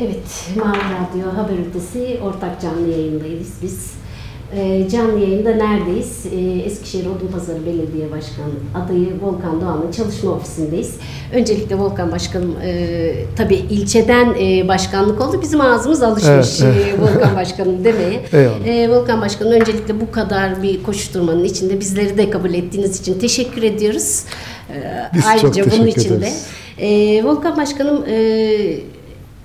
Evet, Mavi Radyo Haber Ötesi ortak canlı yayındayız biz. Ee, canlı yayında neredeyiz? Ee, Eskişehir Odunpazarı Belediye Başkanı adayı Volkan Doğan'ın çalışma ofisindeyiz. Öncelikle Volkan Başkanım, e, tabii ilçeden e, başkanlık oldu. Bizim ağzımız alışmış Evet, e, Volkan Başkanım demeye. E, Volkan Başkanım öncelikle bu kadar bir koşuşturmanın içinde bizleri de kabul ettiğiniz için teşekkür ediyoruz. Ee, Biz çok ayrıca bunun teşekkür için de. E, Volkan Başkanım, e,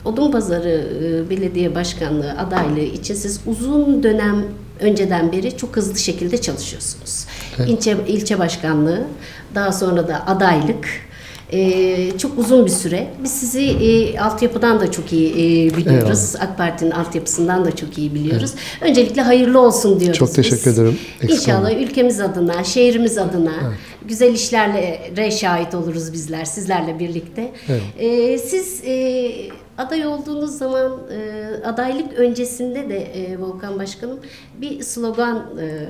Odunpazarı e, Belediye Başkanlığı adaylığı için siz uzun dönem önceden beri çok hızlı şekilde çalışıyorsunuz. İlçe, ilçe başkanlığı, daha sonra da adaylık. e, çok uzun bir süre. Biz sizi e, altyapıdan da çok iyi e, biliyoruz. AK Parti'nin altyapısından da çok iyi biliyoruz. Öncelikle hayırlı olsun diyoruz Çok teşekkür biz. ederim. Eksik İnşallah olmayın. ülkemiz adına, şehrimiz adına güzel işlerle şahit oluruz bizler sizlerle birlikte. Evet. Ee, siz e, aday olduğunuz zaman e, adaylık öncesinde de e, Volkan Başkanım bir slogan e,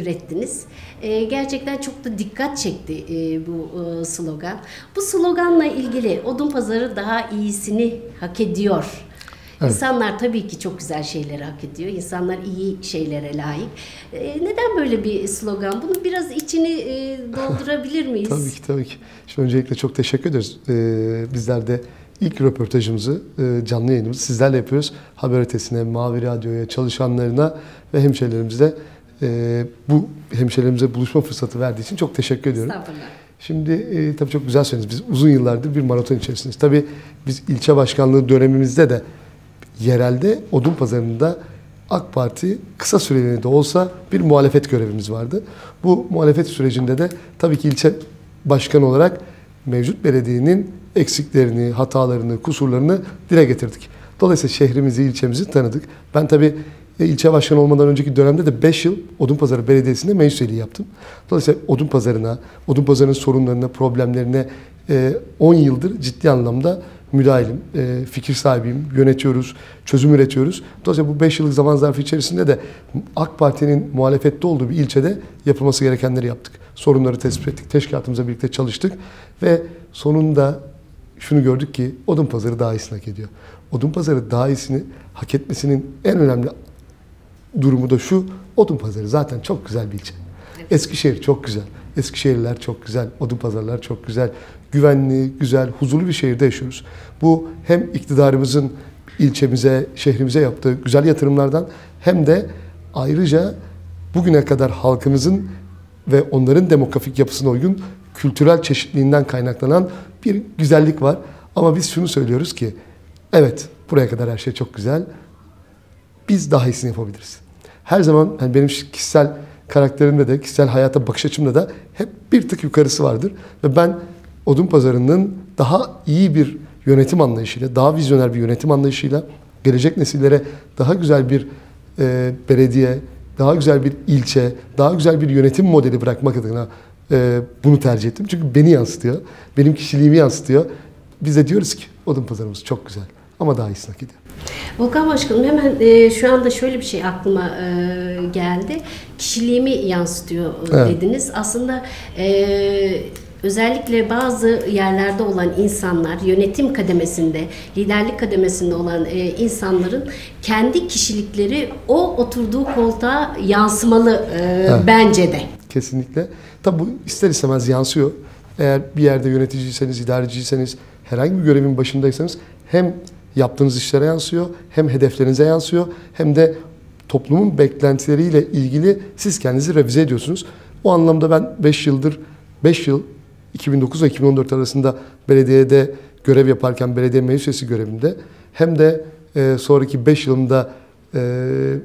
ürettiniz. E, gerçekten çok da dikkat çekti e, bu e, slogan. Bu sloganla ilgili Odunpazarı daha iyisini hak ediyor. Evet. İnsanlar tabii ki çok güzel şeyleri hak ediyor. İnsanlar iyi şeylere layık. E, neden böyle bir slogan? Bunu biraz içini e, doldurabilir miyiz? Tabii ki tabii ki. Şimdi öncelikle çok teşekkür ederiz. Ee, bizler de ilk röportajımızı, e, canlı yayınımızı sizlerle yapıyoruz. Haber ötesine, Mavi Radyo'ya, çalışanlarına ve hemşehrilerimize e, bu hemşehrilerimize buluşma fırsatı verdiği için çok teşekkür ediyorum. Şimdi e, tabii çok güzel söylediniz. Biz uzun yıllardır bir maraton içerisindeyiz. Tabii biz ilçe başkanlığı dönemimizde de yerelde odun pazarında AK Parti kısa süreliğine de olsa bir muhalefet görevimiz vardı. Bu muhalefet sürecinde de tabii ki ilçe başkanı olarak mevcut belediyenin eksiklerini, hatalarını, kusurlarını dile getirdik. Dolayısıyla şehrimizi, ilçemizi tanıdık. Ben tabii e, ilçe başkanı olmadan önceki dönemde de 5 yıl Odunpazarı Belediyesi'nde meclis üyeliği yaptım. Dolayısıyla Odunpazarı'na, Odunpazarı'nın sorunlarına, problemlerine e, 10 yıldır ciddi anlamda müdahilim, e, fikir sahibiyim, yönetiyoruz, çözüm üretiyoruz. Dolayısıyla bu 5 yıllık zaman zarfı içerisinde de AK Parti'nin muhalefette olduğu bir ilçede yapılması gerekenleri yaptık. Sorunları tespit ettik, teşkilatımızla birlikte çalıştık ve sonunda şunu gördük ki Odunpazarı daha iyisini hak ediyor. Odunpazarı daha iyisini hak etmesinin en önemli durumu da şu. Odunpazarı zaten çok güzel bir ilçe. Eskişehir çok güzel. Eskişehirliler çok güzel. Odunpazarlar çok güzel. Güvenli, güzel, huzurlu bir şehirde yaşıyoruz. Bu hem iktidarımızın ilçemize, şehrimize yaptığı güzel yatırımlardan hem de ayrıca bugüne kadar halkımızın ve onların demografik yapısına uygun kültürel çeşitliliğinden kaynaklanan bir güzellik var. Ama biz şunu söylüyoruz ki evet buraya kadar her şey çok güzel biz daha iyisini yapabiliriz. Her zaman yani benim kişisel karakterimde de, kişisel hayata bakış açımda da hep bir tık yukarısı vardır. Ve ben odun pazarının daha iyi bir yönetim anlayışıyla, daha vizyoner bir yönetim anlayışıyla gelecek nesillere daha güzel bir e, belediye, daha güzel bir ilçe, daha güzel bir yönetim modeli bırakmak adına e, bunu tercih ettim. Çünkü beni yansıtıyor, benim kişiliğimi yansıtıyor. Biz de diyoruz ki odun pazarımız çok güzel ama daha iyisini hak. Volkan Başkanım hemen e, şu anda şöyle bir şey aklıma e, geldi. Kişiliğimi yansıtıyor e, Evet. dediniz. Aslında e, özellikle bazı yerlerde olan insanlar, yönetim kademesinde, liderlik kademesinde olan e, insanların kendi kişilikleri o oturduğu koltuğa yansımalı e, bence de. Kesinlikle. Tabi bu ister istemez yansıyor. Eğer bir yerde yöneticiyseniz, idareciyseniz, herhangi bir görevin başındaysanız hem yaptığınız işlere yansıyor, hem hedeflerinize yansıyor, hem de toplumun beklentileriyle ilgili siz kendinizi revize ediyorsunuz. O anlamda ben 5 yıldır, 5 yıl 2009 ve 2014 arasında belediyede görev yaparken belediye meclis üyesi görevinde hem de e, sonraki 5 yılımda e,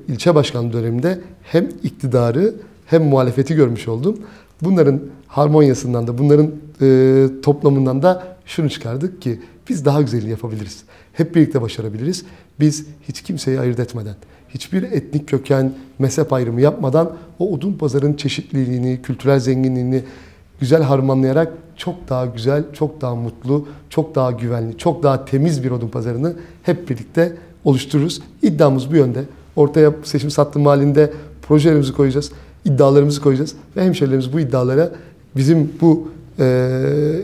ilçe başkanlığı döneminde hem iktidarı hem muhalefeti görmüş oldum. Bunların harmonyasından da bunların e, toplamından da şunu çıkardık ki biz daha güzelini yapabiliriz. Hep birlikte başarabiliriz. Biz hiç kimseyi ayırt etmeden, hiçbir etnik köken, mezhep ayrımı yapmadan o odun pazarın çeşitliliğini, kültürel zenginliğini güzel harmanlayarak çok daha güzel, çok daha mutlu, çok daha güvenli, çok daha temiz bir odun pazarını hep birlikte oluştururuz. İddiamız bu yönde. Ortaya seçim sattım halinde projelerimizi koyacağız, iddialarımızı koyacağız ve hemşehrilerimiz bu iddialara bizim bu e,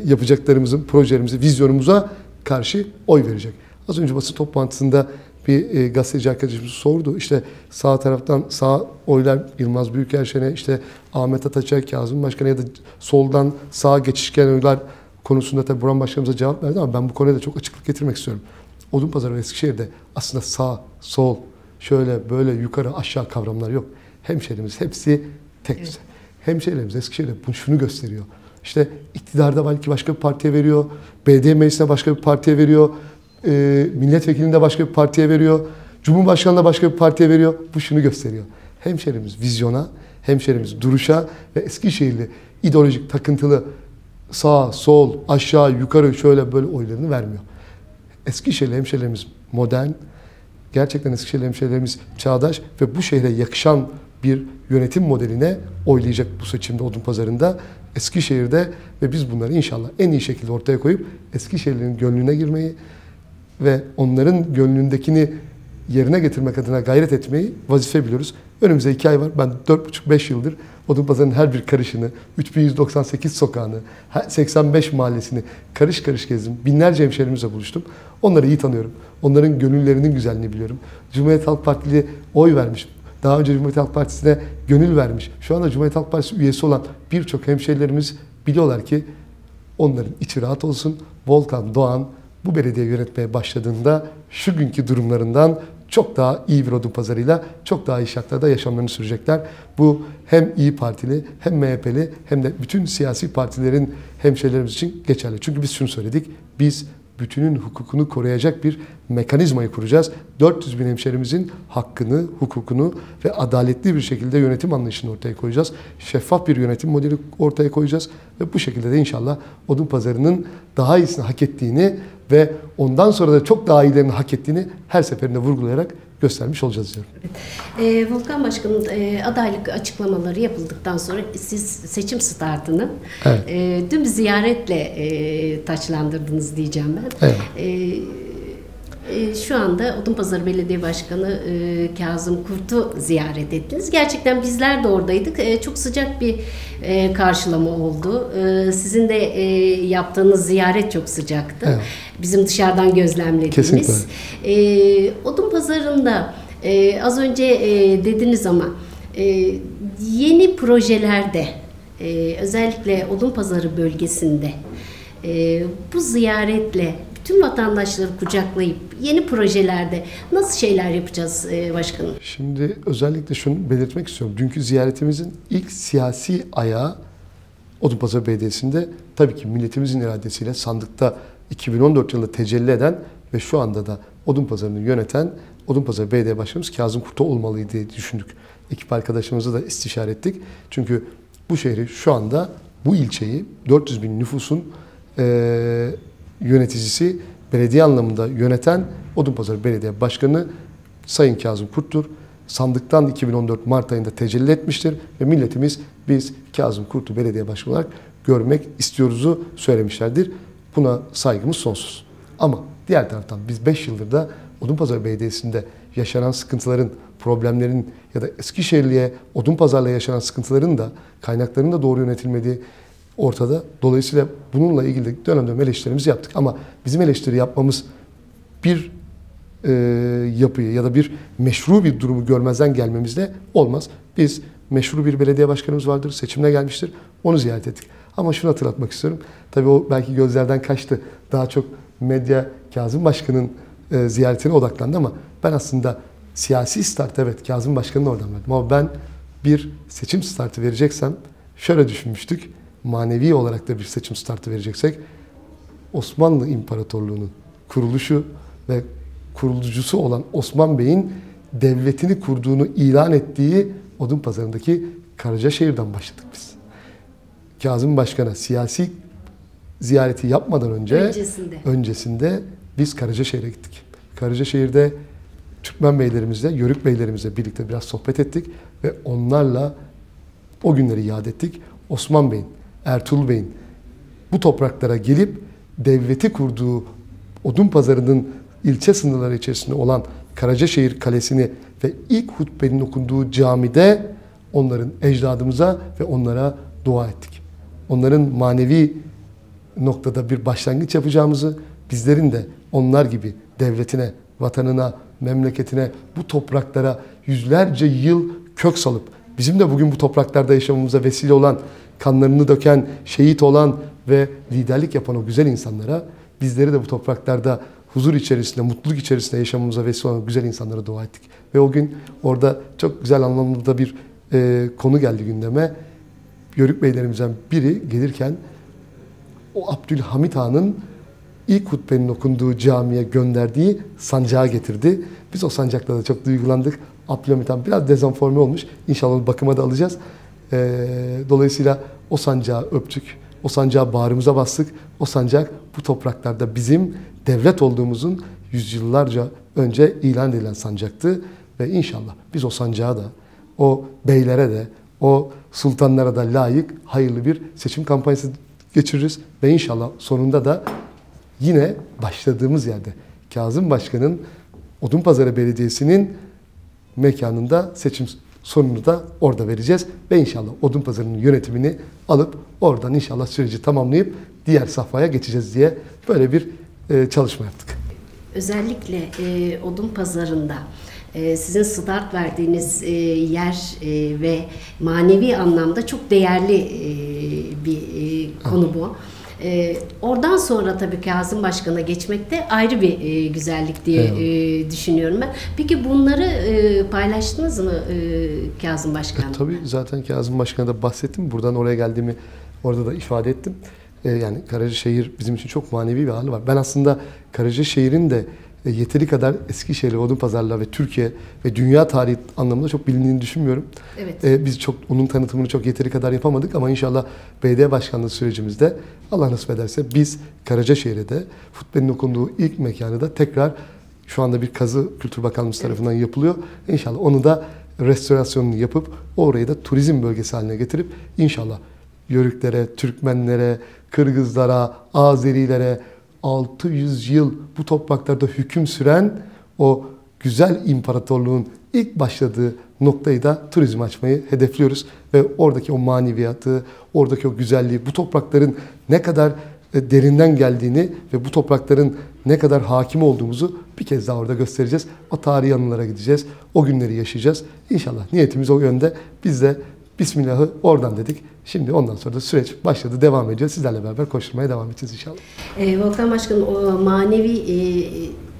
yapacaklarımızın, projelerimizi, vizyonumuza karşı oy verecek. Az önce basın toplantısında bir e, gazeteci arkadaşımız sordu. İşte sağ taraftan sağ oylar Yılmaz Büyükerşen'e, işte Ahmet Ataç'a, Kazım Başkan'a ya da soldan sağa geçişken oylar konusunda tabii Burhan Başkanımıza cevap verdi ama ben bu konuda da çok açıklık getirmek istiyorum. Odunpazarı ve Eskişehir'de aslında sağ, sol, şöyle böyle yukarı aşağı kavramlar yok. Hemşerimiz hepsi tek evet. düze. Hemşehrilerimiz Eskişehir'de bunu şunu gösteriyor. İşte iktidarda belki başka bir partiye veriyor, belediye meclisine başka bir partiye veriyor, e, milletvekilinde başka bir partiye veriyor, cumhurbaşkanına başka bir partiye veriyor. Bu şunu gösteriyor. Hemşerimiz vizyona, hemşerimiz duruşa ve Eskişehirli ideolojik takıntılı sağ, sol, aşağı, yukarı şöyle böyle oylarını vermiyor. Eskişehirli hemşehrilerimiz modern, gerçekten Eskişehirli hemşehrilerimiz çağdaş ve bu şehre yakışan bir yönetim modeline oylayacak bu seçimde Odun Pazarı'nda Eskişehir'de ve biz bunları inşallah en iyi şekilde ortaya koyup Eskişehir'in gönlüne girmeyi ve onların gönlündekini yerine getirmek adına gayret etmeyi vazife biliyoruz. Önümüzde iki ay var. Ben 4,5-5 yıldır Odunpazarı'nın her bir karışını, 3198 sokağını, 85 mahallesini karış karış gezdim. Binlerce hemşehrimizle buluştum. Onları iyi tanıyorum. Onların gönüllerinin güzelliğini biliyorum. Cumhuriyet Halk Partili oy vermiş. Daha önce Cumhuriyet Halk Partisi'ne gönül vermiş. Şu anda Cumhuriyet Halk Partisi üyesi olan birçok hemşehrilerimiz biliyorlar ki onların içi rahat olsun. Volkan Doğan bu belediye yönetmeye başladığında şu günkü durumlarından çok daha iyi bir odun pazarıyla çok daha iyi şartlarda yaşamlarını sürecekler. Bu hem İyi Partili hem MHP'li hem de bütün siyasi partilerin hemşehrilerimiz için geçerli. Çünkü biz şunu söyledik. Biz bütünün hukukunu koruyacak bir mekanizmayı kuracağız. 400 bin hemşerimizin hakkını, hukukunu ve adaletli bir şekilde yönetim anlayışını ortaya koyacağız. Şeffaf bir yönetim modeli ortaya koyacağız ve bu şekilde de inşallah odun pazarının daha iyisini hak ettiğini ve ondan sonra da çok daha iyilerini hak ettiğini her seferinde vurgulayarak göstermiş olacağız diyorum. Evet. E, Volkan Başkan'ın e, adaylık açıklamaları yapıldıktan sonra siz seçim startını evet. e, dün bir ziyaretle e, taçlandırdınız diyeceğim ben. Evet. E, e, şu anda Odunpazarı Belediye Başkanı e, Kazım Kurt'u ziyaret ettiniz. Gerçekten bizler de oradaydık. E, çok sıcak bir e, karşılama oldu. E, sizin de e, yaptığınız ziyaret çok sıcaktı. Evet. Bizim dışarıdan gözlemlediğimiz. Kesinlikle. E, Odunpazarı'nda e, az önce e, dediniz ama e, yeni projelerde e, özellikle Odunpazarı bölgesinde e, bu ziyaretle tüm vatandaşları kucaklayıp yeni projelerde nasıl şeyler yapacağız e, başkanım? Şimdi özellikle şunu belirtmek istiyorum. Dünkü ziyaretimizin ilk siyasi ayağı Odunpazarı Belediyesi'nde tabii ki milletimizin iradesiyle sandıkta 2014 yılında tecelli eden ve şu anda da Odunpazarı'nı yöneten Odunpazarı Belediye Başkanımız Kazım Kurt'a olmalıydı diye düşündük. Ekip arkadaşlarımızla da istişare ettik. Çünkü bu şehri şu anda bu ilçeyi 400 bin nüfusun e, yöneticisi, belediye anlamında yöneten Odunpazarı Belediye Başkanı Sayın Kazım Kurt'tur. Sandıktan 2014 Mart ayında tecelli etmiştir ve milletimiz biz Kazım Kurt'u belediye başkanı olarak görmek istiyoruzu söylemişlerdir. Buna saygımız sonsuz. Ama diğer taraftan biz 5 yıldır da Odunpazarı Belediyesi'nde yaşanan sıkıntıların, problemlerin ya da Eskişehirli'ye Odunpazar'la yaşanan sıkıntıların da kaynakların da doğru yönetilmediği ortada. Dolayısıyla bununla ilgili dönem dönem eleştirilerimizi yaptık. Ama bizim eleştiri yapmamız bir e, yapıyı ya da bir meşru bir durumu görmezden gelmemizle olmaz. Biz meşru bir belediye başkanımız vardır, seçimine gelmiştir. Onu ziyaret ettik. Ama şunu hatırlatmak istiyorum. Tabii o belki gözlerden kaçtı. Daha çok medya Kazım Başkan'ın e, ziyaretine odaklandı ama ben aslında siyasi start evet Kazım Başkan'ın oradan verdim. Ama ben bir seçim startı vereceksem şöyle düşünmüştük manevi olarak da bir seçim startı vereceksek Osmanlı İmparatorluğu'nun kuruluşu ve kurulucusu olan Osman Bey'in devletini kurduğunu ilan ettiği Odun Pazarı'ndaki Karacaşehir'den başladık biz. Kazım Başkan'a siyasi ziyareti yapmadan önce öncesinde, öncesinde biz Karacaşehir'e gittik. Karacaşehir'de Türkmen beylerimizle, Yörük beylerimizle birlikte biraz sohbet ettik ve onlarla o günleri yad ettik. Osman Bey'in Ertuğrul Bey'in bu topraklara gelip devleti kurduğu odun pazarının ilçe sınırları içerisinde olan Karacaşehir Kalesi'ni ve ilk hutbenin okunduğu camide onların ecdadımıza ve onlara dua ettik. Onların manevi noktada bir başlangıç yapacağımızı bizlerin de onlar gibi devletine, vatanına, memleketine, bu topraklara yüzlerce yıl kök salıp bizim de bugün bu topraklarda yaşamamıza vesile olan, kanlarını döken, şehit olan ve liderlik yapan o güzel insanlara bizleri de bu topraklarda huzur içerisinde, mutluluk içerisinde yaşamamıza vesile olan güzel insanlara dua ettik. Ve o gün orada çok güzel anlamda bir e, konu geldi gündeme. Yörük beylerimizden biri gelirken o Abdülhamit Han'ın ilk hutbenin okunduğu camiye gönderdiği sancağı getirdi. Biz o sancakla da çok duygulandık. Abdülhamit Han biraz dezenforme olmuş. İnşallah bakıma da alacağız. Ee, dolayısıyla o sancağı öptük. O sancağı bağrımıza bastık. O sancak bu topraklarda bizim devlet olduğumuzun yüzyıllarca önce ilan edilen sancaktı. Ve inşallah biz o sancağı da, o beylere de, o sultanlara da layık hayırlı bir seçim kampanyası geçiririz. Ve inşallah sonunda da yine başladığımız yerde Kazım Başkan'ın Odunpazarı Belediyesi'nin mekanında seçim sonunu da orada vereceğiz. Ve inşallah Odunpazarı'nın yönetimini alıp oradan inşallah süreci tamamlayıp diğer safhaya geçeceğiz diye böyle bir e, çalışma yaptık. Özellikle e, odun pazarında e, sizin start verdiğiniz e, yer e, ve manevi anlamda çok değerli bir konu bu. E, oradan sonra tabii Kazım Başkan'a geçmek de ayrı bir e, güzellik diye e, düşünüyorum ben. Peki bunları e, paylaştınız mı e, Kazım Başkan? E, tabii zaten Kazım Başkan'a da bahsettim. Buradan oraya geldiğimi orada da ifade ettim. E, yani Karacaşehir bizim için çok manevi bir hali var. Ben aslında Karacaşehir'in de e, yeteri kadar Eskişehir, Odunpazarlar ve Türkiye ve dünya tarihi anlamında çok bilindiğini düşünmüyorum. Evet. Ee, biz çok onun tanıtımını çok yeteri kadar yapamadık ama inşallah belediye başkanlığı sürecimizde Allah nasip ederse biz Karacaşehir'e de futbolun okunduğu ilk mekanı da tekrar şu anda bir kazı Kültür Bakanlığımız evet. tarafından yapılıyor. İnşallah onu da restorasyonunu yapıp orayı da turizm bölgesi haline getirip inşallah Yörüklere, Türkmenlere, Kırgızlara, Azerilere, 600 yıl bu topraklarda hüküm süren o güzel imparatorluğun ilk başladığı noktayı da turizm açmayı hedefliyoruz. Ve oradaki o maneviyatı, oradaki o güzelliği, bu toprakların ne kadar e, derinden geldiğini ve bu toprakların ne kadar hakim olduğumuzu bir kez daha orada göstereceğiz. O tarihi anılara gideceğiz. O günleri yaşayacağız. İnşallah niyetimiz o yönde. Biz de Bismillah'ı oradan dedik. Şimdi ondan sonra da süreç başladı, devam ediyor. Sizlerle beraber koşturmaya devam edeceğiz inşallah. E, Volkan Başkanım o manevi e,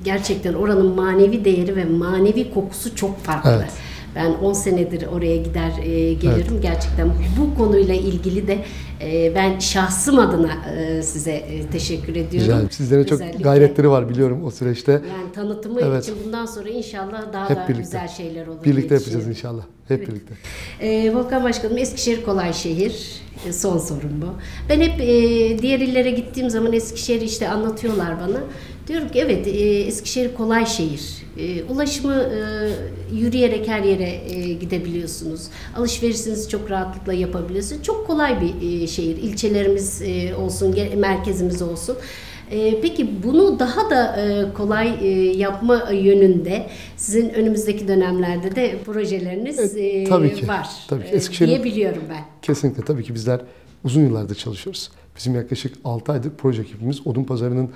gerçekten oranın manevi değeri ve manevi kokusu çok farklı. Evet. Ben 10 senedir oraya gider e, gelirim. Evet. Gerçekten bu konuyla ilgili de e, ben şahsım adına e, size e, teşekkür ediyorum. Güzel. Sizlere çok Özellikle, gayretleri var biliyorum o süreçte. Yani tanıtımı evet. için bundan sonra inşallah daha Hep da birlikte. güzel şeyler olur. Birlikte yapacağız inşallah. Hep evet. birlikte. E, Volkan Başkanım Eskişehir kolay şehir. E, son sorun bu. Ben hep e, diğer illere gittiğim zaman Eskişehir işte anlatıyorlar bana. Diyorum ki evet e, Eskişehir kolay şehir. E, ulaşımı e, yürüyerek her yere e, gidebiliyorsunuz. Alışverişinizi çok rahatlıkla yapabiliyorsunuz. Çok kolay bir e, şehir. İlçelerimiz e, olsun, merkezimiz olsun. E, peki bunu daha da e, kolay e, yapma yönünde sizin önümüzdeki dönemlerde de projeleriniz e, tabii ki, var tabii ki. Eskişehir, diye biliyorum ben. Kesinlikle tabii ki bizler uzun yıllardır çalışıyoruz. Bizim yaklaşık 6 aydır proje ekibimiz Odun Pazarı'nın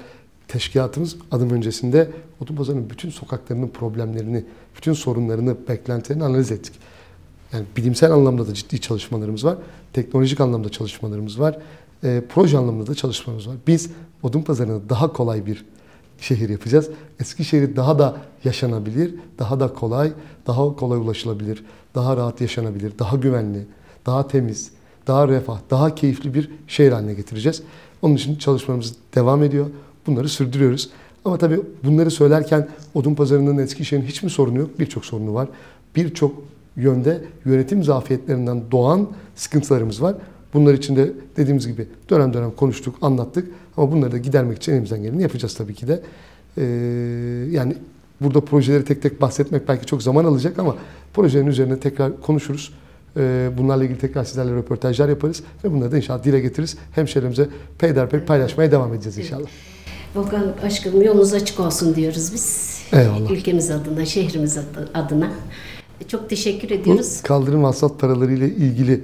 teşkilatımız adım öncesinde Odun Pazarı'nın bütün sokaklarının problemlerini, bütün sorunlarını, beklentilerini analiz ettik. Yani bilimsel anlamda da ciddi çalışmalarımız var. Teknolojik anlamda çalışmalarımız var. E, proje anlamında da çalışmalarımız var. Biz Odun Pazarı'nı daha kolay bir şehir yapacağız. Eskişehir'i daha da yaşanabilir, daha da kolay, daha kolay ulaşılabilir, daha rahat yaşanabilir, daha güvenli, daha temiz, daha refah, daha keyifli bir şehir haline getireceğiz. Onun için çalışmamız devam ediyor. Bunları sürdürüyoruz. Ama tabii bunları söylerken odun pazarının Eskişehir'in hiç mi sorunu yok? Birçok sorunu var. Birçok yönde yönetim zafiyetlerinden doğan sıkıntılarımız var. Bunlar için de dediğimiz gibi dönem dönem konuştuk, anlattık. Ama bunları da gidermek için elimizden geleni yapacağız tabii ki de. Ee, yani burada projeleri tek tek bahsetmek belki çok zaman alacak ama projelerin üzerine tekrar konuşuruz. Ee, bunlarla ilgili tekrar sizlerle röportajlar yaparız ve bunları da inşallah dile getiririz. Hemşehrilerimize peyderpey paylaşmaya devam edeceğiz inşallah. Volkan aşkım yolunuz açık olsun diyoruz biz. Eyvallah. Ülkemiz adına, şehrimiz adına. Çok teşekkür ediyoruz. Bu kaldırım hasat paraları ile ilgili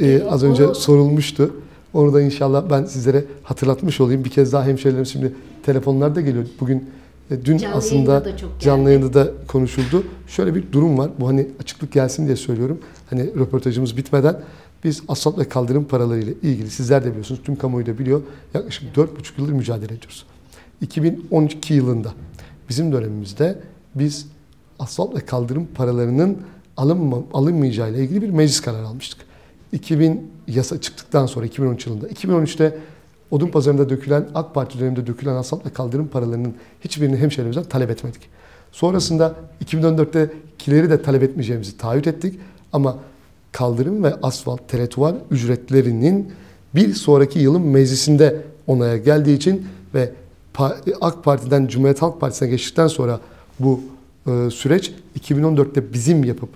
e, az önce o, sorulmuştu. Onu da inşallah ben sizlere hatırlatmış olayım. Bir kez daha hemşehrilerim şimdi telefonlarda geliyor. Bugün e, dün Canlı aslında yayında da canlı yayında da konuşuldu. Şöyle bir durum var. Bu hani açıklık gelsin diye söylüyorum. Hani röportajımız bitmeden biz asfalt ve kaldırım paralarıyla ilgili sizler de biliyorsunuz. Tüm kamuoyu da biliyor. Yaklaşık 4,5 yıldır mücadele ediyoruz. 2012 yılında bizim dönemimizde biz asfalt ve kaldırım paralarının alınma, alınmayacağıyla ilgili bir meclis kararı almıştık. 2000 yasa çıktıktan sonra 2013 yılında. 2013'te odun pazarında dökülen, AK Parti döneminde dökülen asfalt ve kaldırım paralarının hiçbirini hemşehrilerimizden talep etmedik. Sonrasında 2014'te kileri de talep etmeyeceğimizi taahhüt ettik. Ama kaldırım ve asfalt teretuvar ücretlerinin bir sonraki yılın meclisinde onaya geldiği için ve AK Parti'den Cumhuriyet Halk Partisi'ne geçtikten sonra bu e, süreç 2014'te bizim yapıp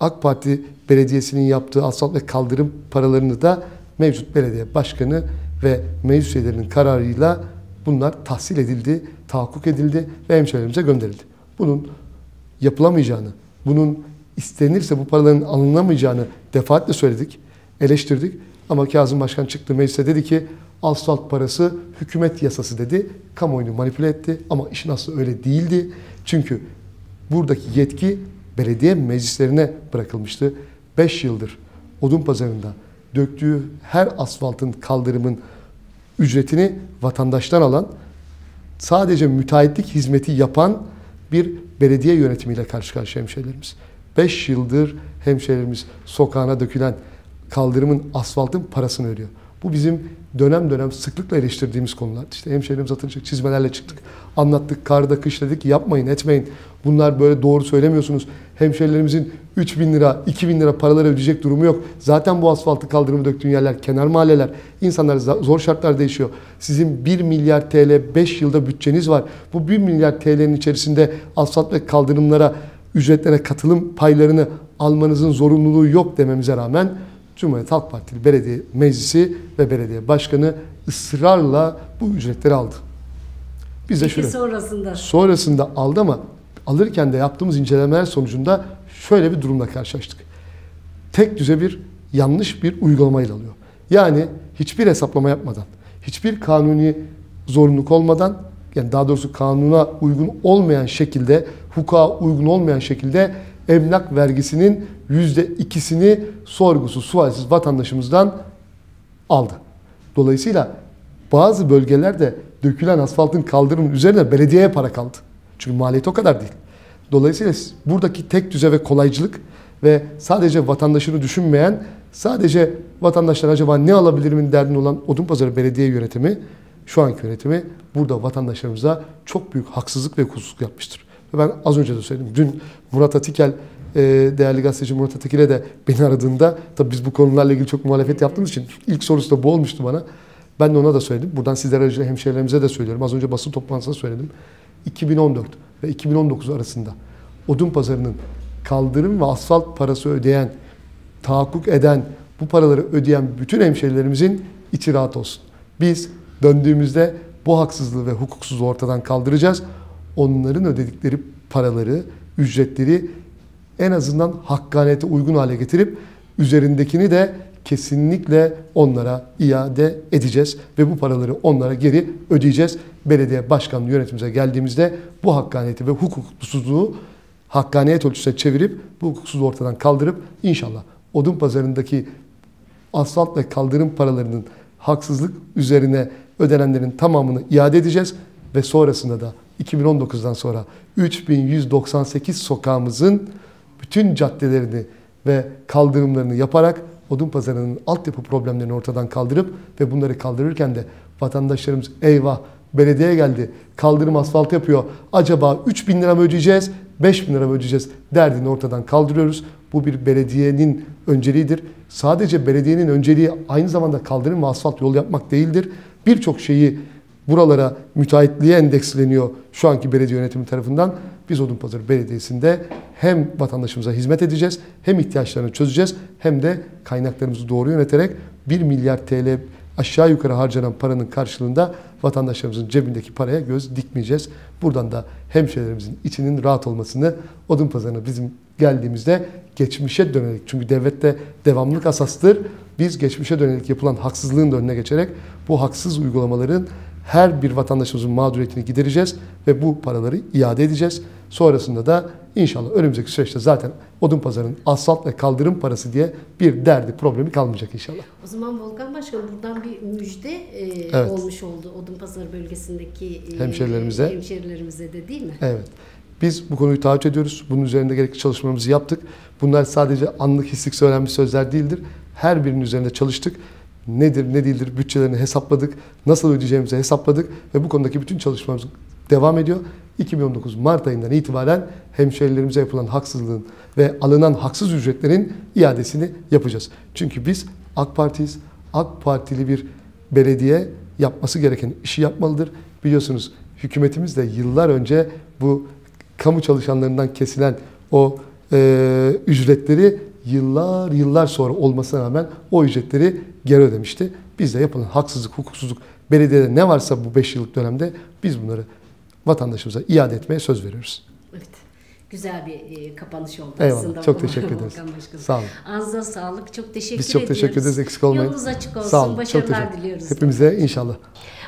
AK Parti belediyesinin yaptığı asfalt ve kaldırım paralarını da mevcut belediye başkanı ve meclis üyelerinin kararıyla bunlar tahsil edildi, tahakkuk edildi ve hemşehrilerimize gönderildi. Bunun yapılamayacağını, bunun istenirse bu paraların alınamayacağını defaatle söyledik, eleştirdik. Ama Kazım Başkan çıktı meclise dedi ki asfalt parası hükümet yasası dedi. Kamuoyunu manipüle etti ama işin aslı öyle değildi. Çünkü buradaki yetki belediye meclislerine bırakılmıştı. 5 yıldır odun pazarında döktüğü her asfaltın kaldırımın ücretini vatandaştan alan sadece müteahhitlik hizmeti yapan bir belediye yönetimiyle karşı karşıya hemşehrilerimiz. 5 yıldır hemşehrilerimiz sokağına dökülen kaldırımın, asfaltın parasını ödüyor. Bu bizim dönem dönem sıklıkla eleştirdiğimiz konular. İşte hemşehrilerimiz hatırlayacak çizmelerle çıktık. Anlattık, karda kış dedik, yapmayın, etmeyin. Bunlar böyle doğru söylemiyorsunuz. Hemşehrilerimizin 3 bin lira, 2 bin lira paraları ödeyecek durumu yok. Zaten bu asfaltı kaldırımı döktüğün yerler, kenar mahalleler. İnsanlar zor şartlar değişiyor. Sizin 1 milyar TL 5 yılda bütçeniz var. Bu 1 milyar TL'nin içerisinde asfalt ve kaldırımlara, ücretlere katılım paylarını almanızın zorunluluğu yok dememize rağmen Cumhuriyet Halk Partili Belediye Meclisi ve Belediye Başkanı ısrarla bu ücretleri aldı. Biz de şöyle, sonrasında? Sonrasında aldı ama alırken de yaptığımız incelemeler sonucunda şöyle bir durumla karşılaştık. Tek düze bir yanlış bir uygulamayla alıyor. Yani hiçbir hesaplama yapmadan, hiçbir kanuni zorunluluk olmadan, yani daha doğrusu kanuna uygun olmayan şekilde, hukuka uygun olmayan şekilde emlak vergisinin yüzde ikisini sorgusuz, sualsiz vatandaşımızdan aldı. Dolayısıyla bazı bölgelerde dökülen asfaltın kaldırımın üzerine belediyeye para kaldı. Çünkü maliyeti o kadar değil. Dolayısıyla buradaki tek düze ve kolaycılık ve sadece vatandaşını düşünmeyen, sadece vatandaşlar acaba ne alabilirimin derdinde olan Odunpazarı Belediye Yönetimi, şu anki yönetimi burada vatandaşlarımıza çok büyük haksızlık ve hukuksuzluk yapmıştır. Ve ben az önce de söyledim. Dün Murat Atikel, e, değerli gazeteci Murat Atikel'e de beni aradığında, tabii biz bu konularla ilgili çok muhalefet yaptığımız için ilk sorusu da bu olmuştu bana. Ben de ona da söyledim. Buradan sizler aracılığıyla hemşehrilerimize de söylüyorum. Az önce basın toplantısında söyledim. 2014 ve 2019 arasında odun pazarının kaldırım ve asfalt parası ödeyen, tahakkuk eden, bu paraları ödeyen bütün hemşehrilerimizin içi rahat olsun. Biz döndüğümüzde bu haksızlığı ve hukuksuzluğu ortadan kaldıracağız. Onların ödedikleri paraları, ücretleri en azından hakkaniyete uygun hale getirip üzerindekini de kesinlikle onlara iade edeceğiz ve bu paraları onlara geri ödeyeceğiz. Belediye başkanlığı yönetimimize geldiğimizde bu hakkaniyeti ve hukuksuzluğu hakkaniyet ölçüsüne çevirip bu hukuksuzluğu ortadan kaldırıp inşallah odun pazarındaki asfalt ve kaldırım paralarının haksızlık üzerine ödenenlerin tamamını iade edeceğiz ve sonrasında da 2019'dan sonra 3198 sokağımızın bütün caddelerini ve kaldırımlarını yaparak odun pazarının altyapı problemlerini ortadan kaldırıp ve bunları kaldırırken de vatandaşlarımız eyvah belediye geldi kaldırım asfalt yapıyor acaba 3 bin lira mı ödeyeceğiz 5 bin lira mı ödeyeceğiz derdini ortadan kaldırıyoruz. Bu bir belediyenin önceliğidir. Sadece belediyenin önceliği aynı zamanda kaldırım ve asfalt yol yapmak değildir. Birçok şeyi buralara müteahhitliğe endeksleniyor şu anki belediye yönetimi tarafından. Biz Odunpazarı Belediyesi'nde hem vatandaşımıza hizmet edeceğiz, hem ihtiyaçlarını çözeceğiz, hem de kaynaklarımızı doğru yöneterek 1 milyar TL aşağı yukarı harcanan paranın karşılığında vatandaşlarımızın cebindeki paraya göz dikmeyeceğiz. Buradan da hemşehrilerimizin içinin rahat olmasını, odun pazarına bizim geldiğimizde geçmişe dönelik çünkü devlette devamlılık asastır. Biz geçmişe dönelik yapılan haksızlığın da önüne geçerek bu haksız uygulamaların her bir vatandaşımızın mağduriyetini gidereceğiz ve bu paraları iade edeceğiz. Sonrasında da inşallah önümüzdeki süreçte zaten odun pazarının asfalt ve kaldırım parası diye bir derdi problemi kalmayacak inşallah. O zaman Volkan Başkan buradan bir müjde e, Evet. olmuş oldu Odunpazarı bölgesindeki e, Hemşerilerimize. hemşerilerimize de değil mi? Evet. Biz bu konuyu takip ediyoruz. Bunun üzerinde gerekli çalışmalarımızı yaptık. Bunlar sadece anlık hislik söylenmiş sözler değildir. Her birinin üzerinde çalıştık. Nedir, ne değildir bütçelerini hesapladık. Nasıl ödeyeceğimizi hesapladık. Ve bu konudaki bütün çalışmalarımız devam ediyor. 2019 Mart ayından itibaren hemşerilerimize yapılan haksızlığın ve alınan haksız ücretlerin iadesini yapacağız. Çünkü biz AK Parti'yiz. AK Partili bir belediye yapması gereken işi yapmalıdır. Biliyorsunuz hükümetimiz de yıllar önce bu kamu çalışanlarından kesilen o e, ücretleri yıllar yıllar sonra olmasına rağmen o ücretleri geri ödemişti. Biz de yapılan haksızlık, hukuksuzluk, belediyede ne varsa bu 5 yıllık dönemde biz bunları vatandaşımıza iade etmeye söz veriyoruz. Evet. Güzel bir e, kapanış oldu Eyvallah, aslında. çok teşekkür ederiz. Sağ olun. Ağzınıza sağlık. Çok teşekkür Biz çok ediyoruz. teşekkür ederiz. Eksik olmayın. Yolunuz açık olsun. Sağ olun. Çok Başarılar teşekkür diliyoruz. Hepimize inşallah.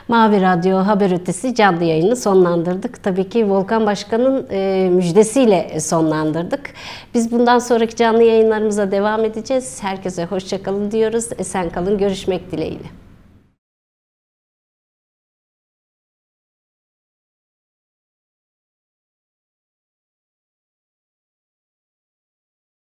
Mavi Radyo Haber Ötesi canlı yayını sonlandırdık. Tabii ki Volkan Başkan'ın e, müjdesiyle sonlandırdık. Biz bundan sonraki canlı yayınlarımıza devam edeceğiz. Herkese hoşçakalın diyoruz. Esen kalın. Görüşmek dileğiyle.